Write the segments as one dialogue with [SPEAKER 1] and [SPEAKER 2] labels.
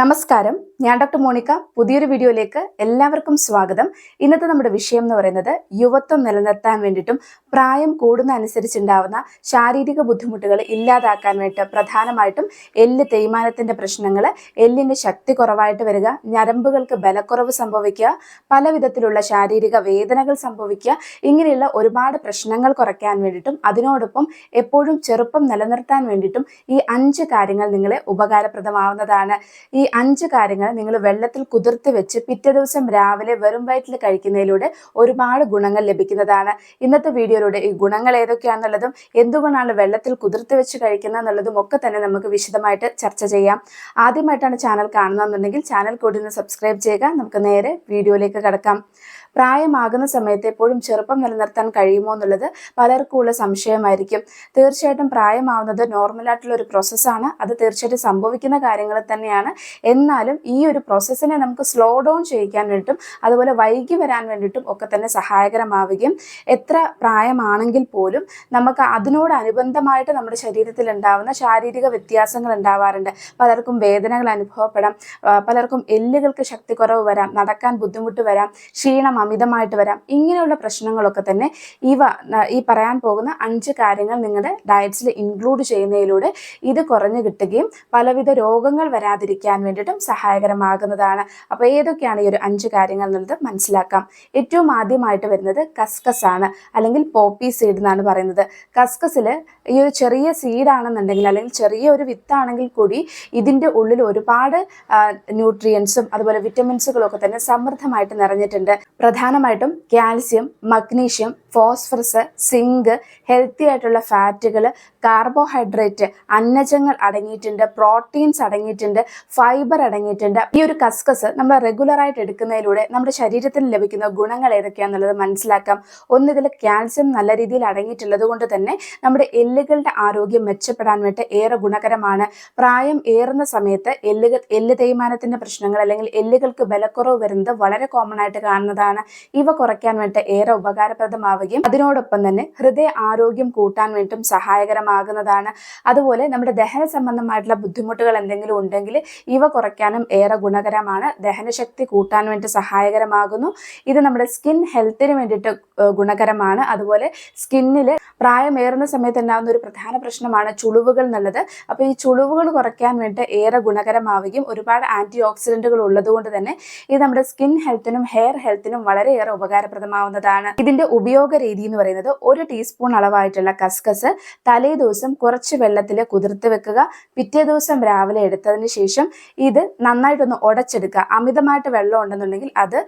[SPEAKER 1] നമസ്കാരം. ഞാൻ doctor Monica പുതിയൊരു വീഡിയോയിലേക്ക് എല്ലാവർക്കും സ്വാഗതം. ഇന്നത്തെ നമ്മുടെ വിഷയം എന്ന് പറയുന്നത് യുവത്വം നിലനിർത്താൻ വേണ്ടിയിട്ടും പ്രായം കൂടുന്ന അനുസരിച്ചുണ്ടാവുന്ന ശാരീരിക ബുദ്ധിമുട്ടുകൾ ഇല്ലാതാക്കാൻ വേണ്ടിയിട്ട് പ്രധാനമായിട്ടും എല്ല് തേയ്മാനത്തിന്റെ പ്രശ്നങ്ങൾ എല്ലിന്റെ ശക്തി കുറവായിട്ട് വരിക ഞരമ്പുകൾക്ക് ബലക്കുറവ് സംഭവിക്കുക പല വിധത്തിലുള്ള ശാരീരിക വേദനകൾ സംഭവിക്കുക ഇങ്ങനെയുള്ള ഒരുപാട് പ്രശ്നങ്ങൾ കുറയ്ക്കാൻ വേണ്ടിയിട്ടും അതിനോടൊപ്പം എപ്പോഴും ചെറുപ്പം നിലനിർത്താൻ വേണ്ടിയിട്ടും ഈ അഞ്ച് കാര്യങ്ങൾ നിങ്ങളെ ഉപകാരപ്രദമാവുന്നതാണ്. ഈ അഞ്ച് കാര്യങ്ങൾ നിങ്ങൾ വെള്ളത്തിൽ കുതിർത്ത് വെച്ച് പിറ്റേ ദിവസം രാവിലെ വെറും വയറ്റിൽ കഴിക്കുന്നതിലൂടെ ഒരുപാട് ഗുണങ്ങൾ ലഭിക്കുന്നതാണ്. ഇന്നത്തെ വീഡിയോയിലൂടെ ഈ ഗുണങ്ങൾ ഏതൊക്കെയാണെന്നുള്ളതും എന്തുകൊണ്ടാണ് വെള്ളത്തിൽ കുതിർത്ത് വെച്ച് കഴിക്കുന്നത് എന്നുള്ളതും ഒക്കെ തന്നെ നമുക്ക് വിശദമായിട്ട് ചർച്ച ചെയ്യാം. ആദ്യമായിട്ടാണ് ചാനൽ കാണുന്നതെന്നുണ്ടെങ്കിൽ ചാനൽ കൂടി ഒന്ന് സബ്സ്ക്രൈബ് ചെയ്യുക. നമുക്ക് നേരെ വീഡിയോയിലേക്ക് കടക്കാം. പ്രായമാകുന്ന സമയത്ത് എപ്പോഴും ചെറുപ്പം നിലനിർത്താൻ കഴിയുമോ എന്നുള്ളത് പലർക്കും ഉള്ള സംശയമായിരിക്കും. തീർച്ചയായിട്ടും പ്രായമാവുന്നത് നോർമലായിട്ടുള്ള ഒരു പ്രോസസ്സാണ് അത് തീർച്ചയായിട്ടും സംഭവിക്കുന്ന കാര്യങ്ങൾ തന്നെയാണ്. എന്നാലും ഈ ഒരു പ്രോസസ്സിനെ നമുക്ക് സ്ലോ ഡൗൺ ചെയ്യിക്കാൻ വേണ്ടിയിട്ടും അതുപോലെ വൈകി വരാൻ വേണ്ടിയിട്ടും ഒക്കെ തന്നെ സഹായകരമാവുകയും എത്ര പ്രായമാണെങ്കിൽ പോലും നമുക്ക് അതിനോട് അതിനോടനുബന്ധമായിട്ട് നമ്മുടെ ശരീരത്തിൽ ഉണ്ടാവുന്ന ശാരീരിക വ്യത്യാസങ്ങൾ ഉണ്ടാവാറുണ്ട്. പലർക്കും വേദനകൾ അനുഭവപ്പെടാം. പലർക്കും എല്ലുകൾക്ക് ശക്തി കുറവ് വരാം. നടക്കാൻ ബുദ്ധിമുട്ട് വരാം. ക്ഷീണം അമിതമായിട്ട് വരാം. ഇങ്ങനെയുള്ള പ്രശ്നങ്ങളൊക്കെ തന്നെ ഇവ ഈ പറയാൻ പോകുന്ന അഞ്ച് കാര്യങ്ങൾ നിങ്ങളുടെ ഡയറ്റ്സിൽ ഇൻക്ലൂഡ് ചെയ്യുന്നതിലൂടെ ഇത് കുറഞ്ഞു കിട്ടുകയും പലവിധ രോഗങ്ങൾ വരാതിരിക്കാൻ വേണ്ടിയിട്ടും സഹായകരമാകുന്നതാണ്. അപ്പോൾ ഏതൊക്കെയാണ് ഈ ഒരു അഞ്ച് കാര്യങ്ങൾ എന്നുള്ളത് മനസ്സിലാക്കാം. ഏറ്റവും ആദ്യമായിട്ട് വരുന്നത് കസ്കസ് ആണ് അല്ലെങ്കിൽ പോപ്പി സീഡ് എന്നാണ് പറയുന്നത്. കസ്കസിൽ ഈ ഒരു ചെറിയ സീഡാണെന്നുണ്ടെങ്കിൽ അല്ലെങ്കിൽ ചെറിയ ഒരു വിത്താണെങ്കിൽ കൂടി ഇതിന്റെ ഉള്ളിൽ ഒരുപാട് ന്യൂട്രിയൻസും അതുപോലെ വിറ്റമിൻസുകളൊക്കെ തന്നെ സമൃദ്ധമായിട്ട് നിറഞ്ഞിട്ടുണ്ട്. പ്രധാനമായിട്ടും calcium magnesium phosphorus zinc healthy ആയിട്ടുള്ള ഫാറ്റുകൾ കാർബോഹൈഡ്രേറ്റ് അന്നജങ്ങൾ അടങ്ങിയിട്ടുണ്ട് പ്രോട്ടീൻസ് അടങ്ങിയിട്ടുണ്ട് ഫൈബർ അടങ്ങിയിട്ടുണ്ട്. ഈ ഒരു കസ്കസ് നമ്മൾ റെഗുലറായിട്ട് എടുക്കുന്നതിലൂടെ നമ്മുടെ ശരീരത്തിന് ലഭിക്കുന്ന ഗുണങ്ങൾ ഏതൊക്കെയാണെന്നുള്ളത് മനസ്സിലാക്കാം. ഒന്ന് ഇതിൽ കാൽസ്യം നല്ല രീതിയിൽ അടങ്ങിയിട്ടുള്ളത് കൊണ്ട് തന്നെ നമ്മുടെ എല്ലുകളുടെ ആരോഗ്യം മെച്ചപ്പെടാൻ വേണ്ടി ഏറെ ഗുണകരമാണ്. പ്രായം ഏറുന്ന സമയത്ത് എല്ലുകൾ എല്ല് തേയ്മാനത്തിന്റെ പ്രശ്നങ്ങൾ അല്ലെങ്കിൽ എല്ലുകൾക്ക് ബലക്കുറവ് വരുന്നത് വളരെ കോമൺ ആയിട്ട് കാണുന്നതാണ്. ഇവ കുറയ്ക്കാൻ വേണ്ടി ഏറെ ഉപകാരപ്രദമാവുകയും അതിനോടൊപ്പം തന്നെ ഹൃദയ ആരോഗ്യം കൂട്ടാൻ വേണ്ടിയും സഹായകരമാകുന്നതാണ്. അതുപോലെ നമ്മുടെ ദഹന സംബന്ധമായിട്ടുള്ള ബുദ്ധിമുട്ടുകൾ എന്തെങ്കിലും ഉണ്ടെങ്കിൽ ഇവ കുറയ്ക്കാനും ഏറെ ഗുണകരമാണ്. ദഹനശക്തി കൂട്ടാൻ വേണ്ടി സഹായകരമാകുന്നു. ഇത് നമ്മുടെ സ്കിൻ ഹെൽത്തിന് വേണ്ടിയിട്ട് ഗുണകരമാണ്. അതുപോലെ സ്കിന്നിൽ പ്രായമേറുന്ന സമയത്ത് ഉണ്ടാകുന്ന ഒരു പ്രധാന പ്രശ്നമാണ് ചുളിവുകൾ എന്നുള്ളത്. അപ്പോൾ ഈ ചുളിവുകൾ കുറയ്ക്കാൻ വേണ്ടി ഏറെ ഗുണകരമാവുകയും ഒരുപാട് ആന്റി ഓക്സിഡന്റുകൾ ഉള്ളതുകൊണ്ട് തന്നെ ഇത് നമ്മുടെ സ്കിൻ ഹെൽത്തിനും ഹെയർ ഹെൽത്തിനും വളരെയേറെ ഉപകാരപ്രദമാവുന്നതാണ്. ഇതിന്റെ ഉപയോഗ രീതി എന്ന് പറയുന്നത് ഒരു ടീസ്പൂൺ അളവായിട്ടുള്ള കസ്കസ് തലേ ദിവസം കുറച്ച് വെള്ളത്തിൽ കുതിർത്ത് വെക്കുക. പിറ്റേ ദിവസം രാവിലെ എടുത്തതിന് ശേഷം ഇത് നന്നായിട്ടൊന്ന് ഉടച്ചെടുക്കുക അമിതമായിട്ട് വെള്ളം ഉണ്ടെന്നുണ്ടെങ്കിൽ അത്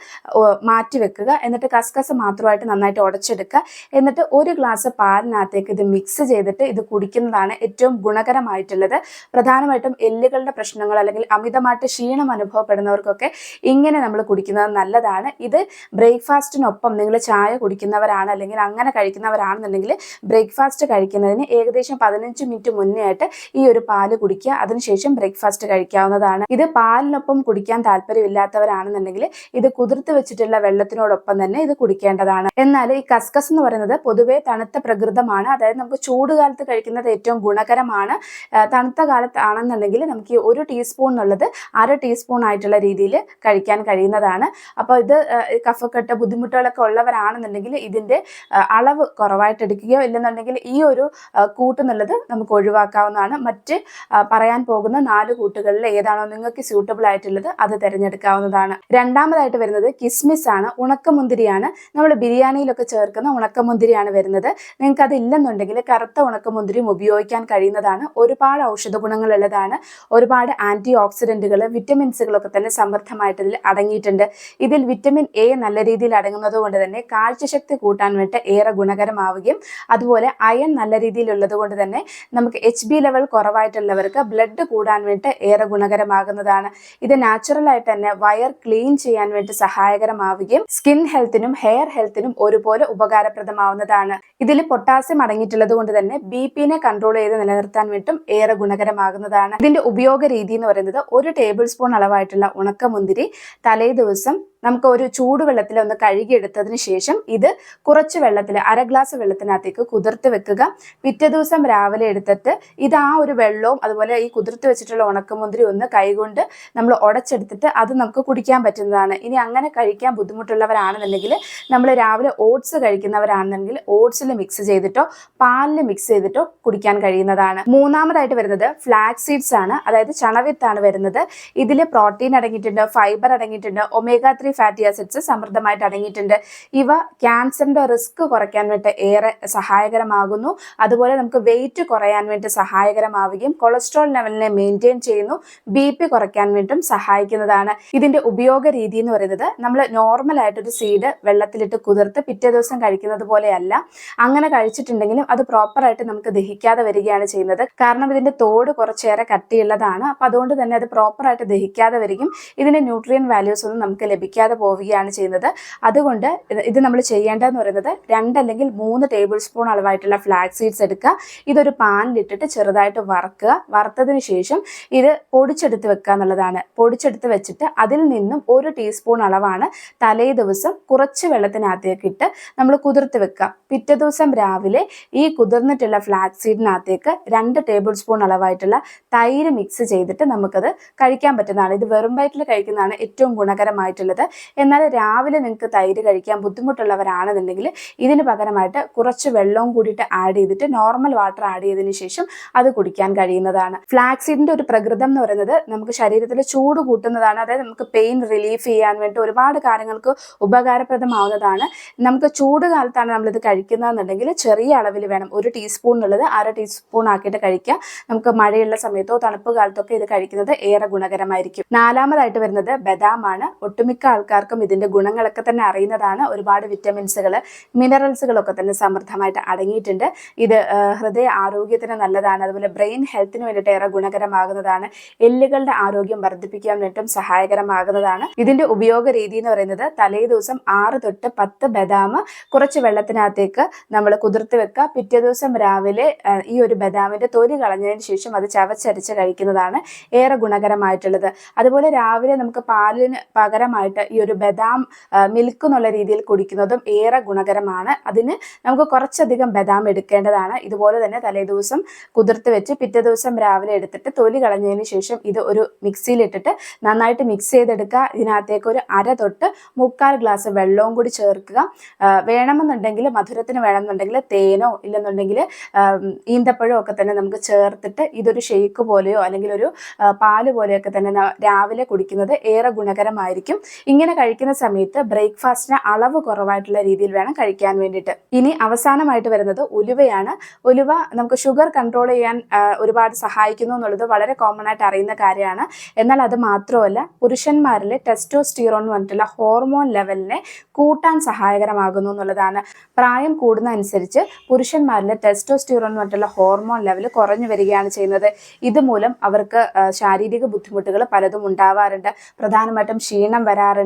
[SPEAKER 1] മാറ്റി വെക്കുക. എന്നിട്ട് കസ്കസ് മാത്രമായിട്ട് നന്നായിട്ട് ഉടച്ചെടുക്കുക എന്നിട്ട് ഒരു ഗ്ലാസ് പാലിനകത്തേക്ക് ഇത് മിക്സ് ചെയ്തിട്ട് ഇത് കുടിക്കുന്നതാണ് ഏറ്റവും ഗുണകരമായിട്ടുള്ളത്. പ്രധാനമായിട്ടും എല്ലുകളുടെ പ്രശ്നങ്ങൾ അല്ലെങ്കിൽ അമിതമായിട്ട് ക്ഷീണം അനുഭവപ്പെടുന്നവർക്കൊക്കെ ഇങ്ങനെ നമ്മൾ കുടിക്കുന്നത് നല്ലതാണ്. ഇത് ബ്രേക്ക്ഫാസ്റ്റിനൊപ്പം നിങ്ങൾ ചായ കുടിക്കുന്നവരാണ് അല്ലെങ്കിൽ അങ്ങനെ കഴിക്കുന്നവരാണെന്നുണ്ടെങ്കിൽ ബ്രേക്ക്ഫാസ്റ്റ് കഴിക്കുന്നതിന് ഏകദേശം പതിനഞ്ച് മിനിറ്റ് മുന്നേ ആയിട്ട് ഈ ഒരു പാൽ കുടിക്കുക. അതിനുശേഷം ബ്രേക്ക്ഫാസ്റ്റ് കഴിക്കാവുന്നതാണ്. ഇത് പാലിനൊപ്പം കുടിക്കാൻ താല്പര്യമില്ലാത്തവരാണെന്നുണ്ടെങ്കിൽ ഇത് കുതിർത്ത് വെച്ചിട്ടുള്ള വെള്ളത്തിനോടൊപ്പം തന്നെ ഇത് കുടിക്കേണ്ടതാണ്. എന്നാൽ ഈ കസ്കസ് എന്ന് പറയുന്നത് പൊതുവെ തണുത്ത പ്രകൃതമാണ്. അതായത് നമുക്ക് ചൂട് കാലത്ത് കഴിക്കുന്നത് ഏറ്റവും ഗുണകരമാണ്. തണുത്ത കാലത്താണെന്നുണ്ടെങ്കിൽ നമുക്ക് ഈ ഒരു ടീസ്പൂൺ എന്നുള്ളത് അര ടീസ്പൂൺ ആയിട്ടുള്ള രീതിയിൽ കഴിക്കാൻ കഴിയുന്നതാണ്. അപ്പോൾ ഇത് കഫക്കെട്ട് ബുദ്ധിമുട്ടുകളൊക്കെ ഉള്ളവരാണെന്നുണ്ടെങ്കിൽ ഇതിന്റെ അളവ് കുറവായിട്ട് എടുക്കുകയോ ഇല്ലെന്നുണ്ടെങ്കിൽ ഈ ഒരു കൂട്ടെന്നുള്ളത് നമുക്ക് ഒഴിവാക്കാവുന്നതാണ്. മറ്റ് പറയാൻ പോകുന്ന നാല് കൂട്ടുകളിൽ ഏതാണോ നിങ്ങൾക്ക് സ്യൂട്ടബിൾ ആയിട്ടുള്ളത് അത് തിരഞ്ഞെടുക്കാവുന്നതാണ്. രണ്ടാമതായിട്ട് വരുന്നത് കിസ്മിസ് ആണ് ഉണക്കമുന്തിരിയാണ്. നമ്മൾ ബിരിയാണിയിലൊക്കെ ചേർക്കുന്ന ഉണക്കമുന്തിരിയാണ് വരുന്നത്. നിങ്ങൾക്ക് അത് ഇല്ലെന്നുണ്ടെങ്കിൽ കറുത്ത ഉണക്കമുന്തിരിയും ഉപയോഗിക്കാൻ കഴിയുന്നതാണ്. ഒരുപാട് ഔഷധ ഗുണങ്ങളുള്ളതാണ്. ഒരുപാട് ആന്റി ഓക്സിഡന്റുകൾ വിറ്റമിൻസുകളൊക്കെ തന്നെ സമൃദ്ധമായിട്ട് ഇതിൽ അടങ്ങിയിട്ടുണ്ട്. ഇതിൽ വിറ്റമിൻ എ നല്ല രീതിയിൽ അടങ്ങുന്നത് കൊണ്ട് തന്നെ കാഴ്ചശക്തി കൂട്ടാൻ വേണ്ടി ഏറെ ഗുണകരമാവുകയും അതുപോലെ അയൺ നല്ല രീതിയിലുള്ളത് കൊണ്ട് തന്നെ നമുക്ക് എച്ച് ബി ലെവൽ കുറവായിട്ടുള്ളവർക്ക് ബ്ലഡ് കൂടാൻ വേണ്ടി ഏറെ ഗുണകരമാകുന്നതാണ്. ഇത് നാച്ചുറൽ ആയിട്ട് തന്നെ വയർ ക്ലീൻ ചെയ്യാൻ വേണ്ടി സഹായകരമാവുകയും സ്കിൻ ഹെൽത്തിനും ഹെയർ ഹെൽത്തിനും ഒരുപോലെ ഉപകാരപ്രദമാവുന്നതാണ്. ഇതിൽ പൊട്ടാസ്യം അടങ്ങിയിട്ടുള്ളത് കൊണ്ട് തന്നെ ബി പിനെ കൺട്രോൾ ചെയ്ത് നിലനിർത്താൻ വേണ്ടിയും ഏറെ ഗുണകരമാകുന്നതാണ്. ഇതിന്റെ ഉപയോഗ രീതി എന്ന് പറയുന്നത് ഒരു ടേബിൾ സ്പൂൺ അളവായിട്ടുള്ള ഉണക്കമുന്തിരി തലേ ദിവസം നമുക്ക് ഒരു ചൂടുവെള്ളത്തിൽ ഒന്ന് കഴുകിയെടുത്തതിന് ശേഷം ഇത് കുറച്ച് വെള്ളത്തിൽ അര ഗ്ലാസ് വെള്ളത്തിനകത്തേക്ക് കുതിർത്ത് വെക്കുക. പിറ്റേ ദിവസം രാവിലെ എടുത്തിട്ട് ഇത് ആ ഒരു വെള്ളവും അതുപോലെ ഈ കുതിർത്ത് വെച്ചിട്ടുള്ള ഉണക്കമുന്തിരി ഒന്ന് കൈകൊണ്ട് നമ്മൾ ഉടച്ചെടുത്തിട്ട് അത് നമുക്ക് കുടിക്കാൻ പറ്റുന്നതാണ്. ഇനി അങ്ങനെ കഴിക്കാൻ ബുദ്ധിമുട്ടുള്ളവരാണെന്നുണ്ടെങ്കിൽ നമ്മൾ രാവിലെ ഓട്സ് കഴിക്കുന്നവരാണെന്നുണ്ടെങ്കിൽ ഓട്സിൽ മിക്സ് ചെയ്തിട്ടോ പാലിൽ മിക്സ് ചെയ്തിട്ടോ കുടിക്കാൻ കഴിയുന്നതാണ്. മൂന്നാമതായിട്ട് വരുന്നത് ഫ്ലാക്സ് സീഡ്സ് ആണ്. അതായത് ചണവിത്താണ് വരുന്നത്. ഇതിൽ പ്രോട്ടീൻ അടങ്ങിയിട്ടുണ്ട് ഫൈബർ അടങ്ങിയിട്ടുണ്ട് ഒമേഗ ത്രീ ഫാറ്റി ആസിഡ്സ് സമൃദ്ധമായിട്ട് അടങ്ങിയിട്ടുണ്ട്. ഇവ ക്യാൻസറിന്റെ റിസ്ക് കുറയ്ക്കാൻ വേണ്ടി ഏറെ സഹായകരമാകുന്നു. അതുപോലെ നമുക്ക് വെയിറ്റ് കുറയാൻ വേണ്ടി സഹായകരമാവുകയും കൊളസ്ട്രോൾ ലെവലിനെ മെയിന്റെയിൻ ചെയ്യുന്നു. ബി പി കുറയ്ക്കാൻ വേണ്ടിയും സഹായിക്കുന്നതാണ്. ഇതിന്റെ ഉപയോഗ രീതി എന്ന് പറയുന്നത് നമ്മൾ നോർമൽ ആയിട്ടൊരു സീഡ് വെള്ളത്തിലിട്ട് കുതിർത്ത് പിറ്റേ ദിവസം കഴിക്കുന്നത് പോലെയല്ല. അങ്ങനെ കഴിച്ചിട്ടുണ്ടെങ്കിലും അത് പ്രോപ്പറായിട്ട് നമുക്ക് ദഹിക്കാതെ വരികയാണ് ചെയ്യുന്നത്. കാരണം ഇതിന്റെ തോട് കുറച്ചേറെ കട്ടിയുള്ളതാണ്. അപ്പം അതുകൊണ്ട് തന്നെ അത് പ്രോപ്പറായിട്ട് ദഹിക്കാതെ വരികയും ഇതിന്റെ ന്യൂട്രിയൻ വാല്യൂസ് ഒന്നും നമുക്ക് ലഭിക്കാതെ പോവുകയാണ് ചെയ്യുന്നത്. അതുകൊണ്ട് ഇത് ഇത് നമ്മൾ ചെയ്യേണ്ടതെന്ന് പറയുന്നത് രണ്ടല്ലെങ്കിൽ മൂന്ന് ടേബിൾ സ്പൂൺ അളവായിട്ടുള്ള ഫ്ലാക്സ് സീഡ്സ് എടുക്കുക. ഇതൊരു പാനിലിട്ടിട്ട് ചെറുതായിട്ട് വറക്കുക. വറുത്തതിന് ശേഷം ഇത് പൊടിച്ചെടുത്ത് വെക്കുക എന്നുള്ളതാണ്. പൊടിച്ചെടുത്ത് വെച്ചിട്ട് അതിൽ നിന്നും ഒരു ടീസ്പൂൺ അളവാണ് തലേ ദിവസം കുറച്ച് വെള്ളത്തിനകത്തേക്ക് ഇട്ട് നമ്മൾ കുതിർത്ത് വെക്കുക. പിറ്റേ ദിവസം രാവിലെ ഈ കുതിർന്നിട്ടുള്ള ഫ്ലാക്സ് സീഡിനകത്തേക്ക് രണ്ട് ടേബിൾ സ്പൂൺ അളവായിട്ടുള്ള തൈര് മിക്സ് ചെയ്തിട്ട് നമുക്കത് കഴിക്കാൻ പറ്റുന്നതാണ്. ഇത് വെറും വയറ്റിൽ കഴിക്കുന്നതാണ് ഏറ്റവും ഗുണകരമായിട്ടുള്ളത്. എന്നാൽ രാവിലെ നിങ്ങൾക്ക് തൈര് കഴിക്കാൻ ബുദ്ധിമുട്ടുള്ളവരാണെന്നുണ്ടെങ്കിൽ ഇതിന് പകരമായിട്ട് കുറച്ച് വെള്ളവും കൂടിയിട്ട് ആഡ് ചെയ്തിട്ട് നോർമൽ വാട്ടർ ആഡ് ചെയ്തതിന് ശേഷം അത് കുടിക്കാൻ കഴിയുന്നതാണ്. ഫ്ലാക്സീഡിന്റെ ഒരു പ്രകൃതം എന്ന് പറയുന്നത് നമുക്ക് ശരീരത്തിൽ ചൂട് കൂട്ടുന്നതാണ്. അതായത് നമുക്ക് പെയിൻ റിലീഫ് ചെയ്യാൻ വേണ്ടി ഒരുപാട് കാര്യങ്ങൾക്ക് ഉപകാരപ്രദമാവുന്നതാണ്. നമുക്ക് ചൂട് കാലത്താണ് നമ്മളിത് കഴിക്കുന്നതെന്നുണ്ടെങ്കിൽ ചെറിയ അളവിൽ വേണം. ഒരു ടീസ്പൂൺ എന്നുള്ളത് അര ടീസ്പൂൺ ആക്കിയിട്ട് കഴിക്കുക. നമുക്ക് മഴയുള്ള സമയത്തോ തണുപ്പ് കാലത്തൊക്കെ ഇത് കഴിക്കുന്നത് ഏറെ ഗുണകരമായിരിക്കും. നാലാമതായിട്ട് വരുന്നത് ബദാമാണ്. ഒട്ടുമിക്ക ആൾക്കാർക്കും ഇതിന്റെ ഗുണങ്ങളൊക്കെ തന്നെ അറിയുന്നതാണ്. ഒരുപാട് വിറ്റമിൻസുകൾ മിനറൽസുകളൊക്കെ തന്നെ സമൃദ്ധമായിട്ട് അടങ്ങിയിട്ടുണ്ട്. ഇത് ഹൃദയ ആരോഗ്യത്തിന് നല്ലതാണ്. അതുപോലെ ബ്രെയിൻ ഹെൽത്തിന് വേണ്ടിയിട്ട് ഏറെ ഗുണകരമാകുന്നതാണ്. എല്ലുകളുടെ ആരോഗ്യം വർദ്ധിപ്പിക്കാൻ വേണ്ടിയിട്ടും സഹായകരമാകുന്നതാണ്. ഇതിന്റെ ഉപയോഗ രീതി എന്ന് പറയുന്നത് തലേ ദിവസം ആറ് തൊട്ട് പത്ത് ബദാം കുറച്ച് വെള്ളത്തിനകത്തേക്ക് നമ്മൾ കുതിർത്ത് വെക്കുക. പിറ്റേ ദിവസം രാവിലെ ഈ ഒരു ബദാമിന്റെ തൊലി കളഞ്ഞതിന് ശേഷം അത് ചവച്ചരച്ച് കഴിക്കുന്നതാണ് ഏറെ ഗുണകരമായിട്ടുള്ളത്. അതുപോലെ രാവിലെ നമുക്ക് പാലിന് പകരമായിട്ട് ഈ ഒരു ബദാം മിൽക്ക് എന്നുള്ള രീതിയിൽ കുടിക്കുന്നതും ഏറെ ഗുണകരമാണ്. അതിന് നമുക്ക് കുറച്ചധികം ബദാം എടുക്കേണ്ടതാണ്. ഇതുപോലെ തന്നെ തലേദിവസം കുതിർത്ത് വെച്ച് പിറ്റേ ദിവസം രാവിലെ എടുത്തിട്ട് തൊലി കളഞ്ഞതിന് ശേഷം ഇത് ഒരു മിക്സിയിലിട്ടിട്ട് നന്നായിട്ട് മിക്സ് ചെയ്തെടുക്കുക. ഇതിനകത്തേക്ക് ഒരു അര തൊട്ട് മുക്കാൽ ഗ്ലാസ് വെള്ളവും കൂടി ചേർക്കുക. വേണമെന്നുണ്ടെങ്കിൽ മധുരത്തിന് വേണമെന്നുണ്ടെങ്കിൽ തേനോ ഇല്ലെന്നുണ്ടെങ്കിൽ ഈന്തപ്പഴമോ ഒക്കെ തന്നെ നമുക്ക് ചേർത്തിട്ട് ഇതൊരു ഷെയ്ക്ക് പോലെയോ അല്ലെങ്കിൽ ഒരു പാൽ പോലെയൊക്കെ തന്നെ രാവിലെ കുടിക്കുന്നത് ഏറെ ഗുണകരമായിരിക്കും. ഇങ്ങനെ കഴിക്കുന്ന സമയത്ത് ബ്രേക്ക്ഫാസ്റ്റിന് അളവ് കുറവായിട്ടുള്ള രീതിയിൽ വേണം കഴിക്കാൻ വേണ്ടിയിട്ട്. ഇനി അവസാനമായിട്ട് വരുന്നത് ഉലുവയാണ്. ഉലുവ നമുക്ക് ഷുഗർ കൺട്രോൾ ചെയ്യാൻ ഒരുപാട് സഹായിക്കുന്നു എന്നുള്ളത് വളരെ കോമൺ ആയിട്ട് അറിയുന്ന കാര്യമാണ്. എന്നാൽ അത് മാത്രമല്ല പുരുഷന്മാരിലെ ടെസ്റ്റോസ്റ്റിറോൺ എന്ന് പറഞ്ഞിട്ടുള്ള ഹോർമോൺ ലെവലിനെ കൂട്ടാൻ സഹായകരമാകുന്നു എന്നുള്ളതാണ്. പ്രായം കൂടുന്ന അനുസരിച്ച് പുരുഷന്മാരിലെ ടെസ്റ്റോസ്റ്റിറോൺ എന്ന് പറഞ്ഞിട്ടുള്ള ഹോർമോൺ ലെവൽ കുറഞ്ഞു വരികയാണ് ചെയ്യുന്നത്. ഇതുമൂലം അവർക്ക് ശാരീരിക ബുദ്ധിമുട്ടുകൾ പലതും ഉണ്ടാവാറുണ്ട്. പ്രധാനമായിട്ടും ക്ഷീണം വരാറുണ്ട്.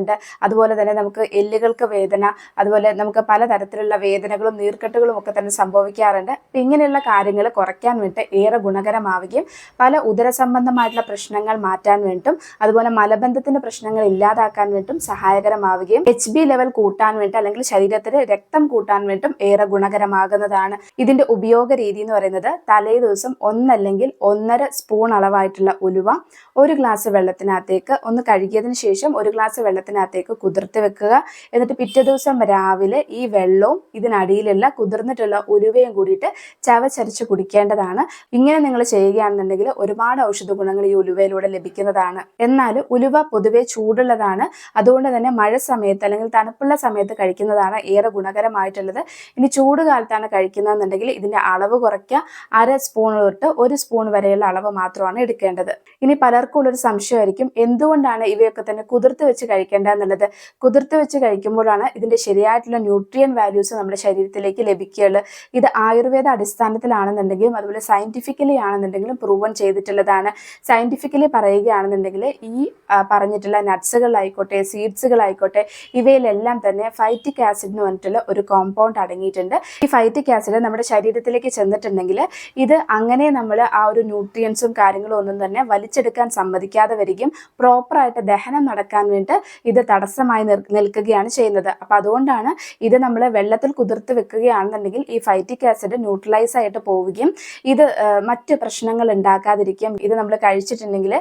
[SPEAKER 1] അതുപോലെ തന്നെ നമുക്ക് എല്ലുകൾക്ക് വേദന അതുപോലെ നമുക്ക് പലതരത്തിലുള്ള വേദനകളും നീർക്കെട്ടുകളും ഒക്കെ തന്നെ സംഭവിക്കാറുണ്ട്. അപ്പം ഇങ്ങനെയുള്ള കാര്യങ്ങൾ കുറയ്ക്കാൻ വേണ്ടി ഏറെ ഗുണകരമാവുകയും പല ഉദര സംബന്ധമായിട്ടുള്ള പ്രശ്നങ്ങൾ മാറ്റാൻ വേണ്ടിയും അതുപോലെ മലബന്ധത്തിന്റെ പ്രശ്നങ്ങൾ ഇല്ലാതാക്കാൻ വേണ്ടിയും സഹായകരമാവുകയും എച്ച് ബി ലെവൽ കൂട്ടാൻ വേണ്ടി അല്ലെങ്കിൽ ശരീരത്തിൽ രക്തം കൂട്ടാൻ വേണ്ടിയും ഏറെ ഗുണകരമാകുന്നതാണ്. ഇതിന്റെ ഉപയോഗ രീതി എന്ന് പറയുന്നത് തലേ ദിവസം ഒന്നല്ലെങ്കിൽ ഒന്നര സ്പൂൺ അളവായിട്ടുള്ള ഉലുവ ഒരു ഗ്ലാസ് വെള്ളത്തിനകത്തേക്ക് ഒന്ന് കഴുകിയതിന് ശേഷം ഒരു ഗ്ലാസ് വെള്ളത്തിനകത്തേക്ക് കുതിർത്ത് വെക്കുക. എന്നിട്ട് പിറ്റേ ദിവസം രാവിലെ ഈ വെള്ളവും ഇതിനടിയിലുള്ള കുതിർന്നിട്ടുള്ള ഉലുവയും കൂടിയിട്ട് ചവച്ചരച്ച് കുടിക്കേണ്ടതാണ്. ഇങ്ങനെ നിങ്ങൾ ചെയ്യുകയാണെന്നുണ്ടെങ്കിൽ ഒരുപാട് ഔഷധ ഗുണങ്ങൾ ഈ ഉലുവയിലൂടെ ലഭിക്കുന്നതാണ്. എന്നാൽ ഉലുവ പൊതുവെ ചൂടുള്ളതാണ്. അതുകൊണ്ട് തന്നെ മഴ സമയത്ത് അല്ലെങ്കിൽ തണുപ്പുള്ള സമയത്ത് കഴിക്കുന്നതാണ് ഏറെ ഗുണകരമായിട്ടുള്ളത്. ഇനി ചൂട് കാലത്താണ് കഴിക്കുന്നതെന്നുണ്ടെങ്കിൽ ഇതിന്റെ അളവ് കുറയ്ക്കുക. അര സ്പൂൺ തൊട്ട് ഒരു സ്പൂൺ വരെയുള്ള അളവ് മാത്രമാണ് എടുക്കേണ്ടത്. ഇനി പലർക്കും ഉള്ളൊരു സംശയമായിരിക്കും. എന്തുകൊണ്ടാണ് ഇവയൊക്കെ തന്നെ കുതിർത്ത് വെച്ച് കഴിക്കേണ്ട എന്നുള്ളത് കുതിർത്ത് വെച്ച് കഴിക്കുമ്പോഴാണ് ഇതിന്റെ ശരിയായിട്ടുള്ള ന്യൂട്രിയൻ വാല്യൂസ് നമ്മുടെ ശരീരത്തിലേക്ക് ലഭിക്കുകയുള്ളൂ. ഇത് ആയുർവേദ അടിസ്ഥാനത്തിലാണെന്നുണ്ടെങ്കിലും അതുപോലെ സയന്റിഫിക്കലി ആണെന്നുണ്ടെങ്കിലും പ്രൂവൺ ചെയ്തിട്ടുള്ളതാണ്. സയന്റിഫിക്കലി പറയുകയാണെന്നുണ്ടെങ്കിൽ ഈ പറഞ്ഞിട്ടുള്ള നട്ട്സുകളായിക്കോട്ടെ സീഡ്സുകളായിക്കോട്ടെ ഇവയിലെല്ലാം തന്നെ ഫൈറ്റിക് ആസിഡ് എന്ന് പറഞ്ഞിട്ടുള്ള ഒരു കോമ്പൗണ്ട് അടങ്ങിയിട്ടുണ്ട്. ഈ ഫൈറ്റിക് ആസിഡ് നമ്മുടെ ശരീരത്തിലേക്ക് ചെന്നിട്ടുണ്ടെങ്കിൽ ഇത് അങ്ങനെ നമ്മൾ ആ ഒരു ന്യൂട്രിയൻസും കാര്യങ്ങളും ഒന്നും തന്നെ വലിച്ചെടുക്കാൻ സമ്മതിക്കാതെ വരികയും പ്രോപ്പറായിട്ട് ദഹനം നടക്കാൻ വേണ്ടി ഇത് തടസ്സമായി നിൽക്കുകയാണ് ചെയ്യുന്നത്. അപ്പൊ അതുകൊണ്ടാണ് ഇത് നമ്മൾ വെള്ളത്തിൽ കുതിർത്ത് വെക്കുകയാണെന്നുണ്ടെങ്കിൽ ഈ ഫൈറ്റിക് ആസിഡ് ന്യൂട്രലൈസ് ആയിട്ട് പോവുകയും ഇത് മറ്റ് പ്രശ്നങ്ങൾ ഉണ്ടാക്കാതിരിക്കും ഇത് നമ്മൾ കഴിച്ചിട്ടുണ്ടെങ്കിൽ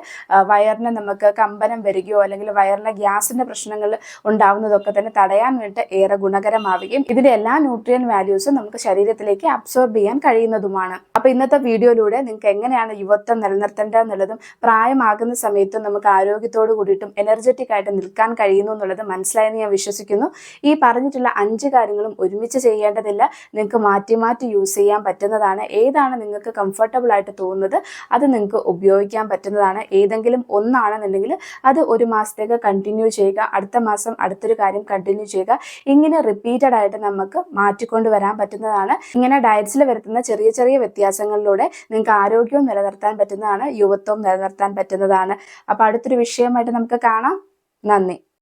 [SPEAKER 1] വയറിന് നമുക്ക് കമ്പനം വരികയോ അല്ലെങ്കിൽ വയറിന് ഗ്യാസിന്റെ പ്രശ്നങ്ങൾ ഉണ്ടാവുന്നതൊക്കെ തന്നെ തടയാൻ വേണ്ടി ഏറെ ഗുണകരമാവുകയും ഇതിന്റെ എല്ലാ ന്യൂട്രിയൻ വാല്യൂസും നമുക്ക് ശരീരത്തിലേക്ക് അബ്സോർബ് ചെയ്യാൻ കഴിയുന്നതുമാണ്. അപ്പൊ ഇന്നത്തെ വീഡിയോയിലൂടെ നിങ്ങൾക്ക് എങ്ങനെയാണ് യുവത്വം നിലനിർത്തേണ്ടതെന്നുള്ളതും പ്രായമാകുന്ന സമയത്തും നമുക്ക് ആരോഗ്യത്തോട് കൂടിയിട്ടും എനർജറ്റിക് ആയിട്ട് നിൽക്കാൻ കഴിയുന്നു എന്നുള്ളത് മനസ്സിലായെന്ന് ഞാൻ വിശ്വസിക്കുന്നു. ഈ പറഞ്ഞിട്ടുള്ള അഞ്ച് കാര്യങ്ങളും ഒരുമിച്ച് ചെയ്യേണ്ടതില്ല. നിങ്ങൾക്ക് മാറ്റി മാറ്റി യൂസ് ചെയ്യാൻ പറ്റുന്നതാണ്. ഏതാണ് നിങ്ങൾക്ക് കംഫർട്ടബിൾ ആയിട്ട് തോന്നുന്നത്? അത് നിങ്ങൾക്ക് ഉപയോഗിക്കാൻ പറ്റുന്നതാണ്. ഏതെങ്കിലും ഒന്നാണെന്നുണ്ടെങ്കിൽ അത് ഒരു മാസത്തേക്ക് കണ്ടിന്യൂ ചെയ്യുക. അടുത്ത മാസം അടുത്തൊരു കാര്യം കണ്ടിന്യൂ ചെയ്യുക. ഇങ്ങനെ റിപ്പീറ്റഡ് ആയിട്ട് നമുക്ക് മാറ്റിക്കൊണ്ട് വരാൻ പറ്റുന്നതാണ്. ഇങ്ങനെ ഡയറ്റ്സിൽ വരുത്തുന്ന ചെറിയ ചെറിയ വ്യത്യാസങ്ങളിലൂടെ നിങ്ങൾക്ക് ആരോഗ്യവും നിലനിർത്താൻ പറ്റുന്നതാണ്. യുവത്വം നിലനിർത്താൻ പറ്റുന്നതാണ്. അപ്പോൾ അടുത്തൊരു വിഷയമായിട്ട് നമുക്ക് കാണാം. നന്ദി.